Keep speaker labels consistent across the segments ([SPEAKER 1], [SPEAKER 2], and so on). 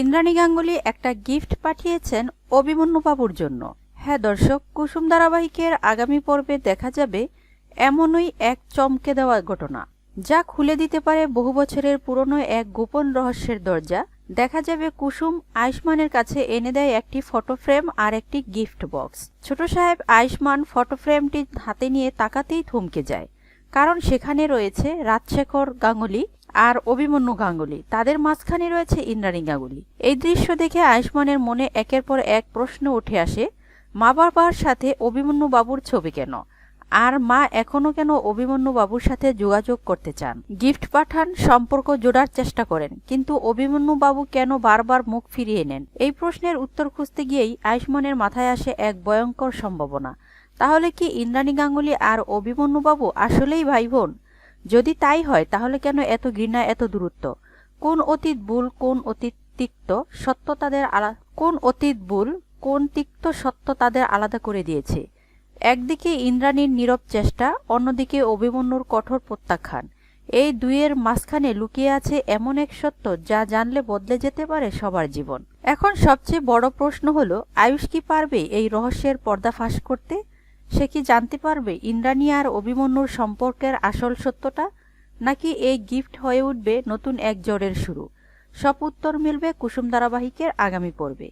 [SPEAKER 1] ইন্দ্রাণী গাঙ্গুলি একটা গিফট পাঠিয়েছেন অভিমন্যু বাবুর জন্য। হ্যাঁ দর্শক, কুসুম ধারাবাহিকের আগামী পর্বে দেখা যাবে এমনই এক চমকে দেওয়া ঘটনা, যা খুলে দিতে পারে বহু বছরের পুরনো এক গোপন রহস্যের দরজা। দেখা যাবে কুসুম আয়ুষ্মানের কাছে এনে দেয় একটি ফটো ফ্রেম আর একটি গিফট বক্স ছোট সাহেব আয়ুষ্মান ফটো ফ্রেমটি হাতে নিয়ে তাকাতেই থমকে যায়, কারণ সেখানে রয়েছে রাজশেখর গাঙ্গুলি আর অভিমন্যু গাঙ্গুলি। তাদের মাঝখানে রয়েছে ইন্দ্রাণী গাঙ্গুলি এই দৃশ্য দেখে আয়ুষ্মানের মনে একের পর এক প্রশ্ন উঠে আসে, মা বাবার সাথে অভিমন্যু বাবুর ছবি কেন? আর মা এখনও কেন অভিমন্যু বাবুর সাথে যোগাযোগ করতে চান? গিফট পাঠান, সম্পর্ক জোড়ার চেষ্টা করেন, কিন্তু অভিমন্যু বাবু কেন বারবার মুখ ফিরিয়ে নেন? এই প্রশ্নের উত্তর খুঁজতে গিয়েই আয়ুষ্মানের মাথায় আসে এক ভয়ঙ্কর সম্ভাবনা। তাহলে কি ইন্দ্রাণী গাঙ্গুলি আর অভিমন্যু বাবু আসলেই ভাই বোন যদি তাই হয়, তাহলে কেন এত ঘৃণা, এত দূরত্ব? কোন অতীত ভুল, কোন অতীত তিক্ত সত্য তাদের কোন অতীত ভুল, কোন তিক্ত সত্য তাদের আলাদা করে দিয়েছে? একদিকে ইন্দ্রাণীর নীরব চেষ্টা, অন্যদিকে অভিমন্যুর কঠোর প্রত্যাখ্যান। এই দুইয়ের মাঝখানে লুকিয়ে আছে এমন এক সত্য যা জানলে বদলে যেতে পারে সবার জীবন। এখন সবচেয়ে বড় প্রশ্ন হলো, আয়ুষ কি পারবে এই রহস্যের পর্দা ফাঁস করতে? সে কি জানতে পারবে ইন্দ্রাণী আর অভিমন্যুর সম্পর্কের আসল সত্যটা? নাকি এই গিফট হয়ে উঠবে নতুন এক জ্বরের শুরু? সব উত্তর মিলবে কুসুম ধারাবাহিকের আগামী পর্বে।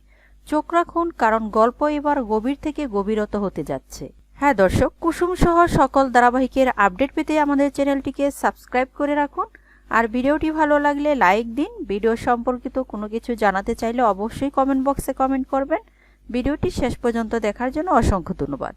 [SPEAKER 1] চোখ রাখুন, কারণ গল্প এবার গভীর থেকে গভীরত হতে যাচ্ছে। হ্যাঁ দর্শক, কুসুম সহ সকল ধারাবাহিকের আপডেট পেতে আমাদের চ্যানেলটিকে সাবস্ক্রাইব করে রাখুন। আর ভিডিওটি ভালো লাগলে লাইক দিন। ভিডিও সম্পর্কিত কোনো কিছু জানাতে চাইলে অবশ্যই কমেন্ট বক্সে কমেন্ট করবেন। ভিডিওটি শেষ পর্যন্ত দেখার জন্য অসংখ্য ধন্যবাদ।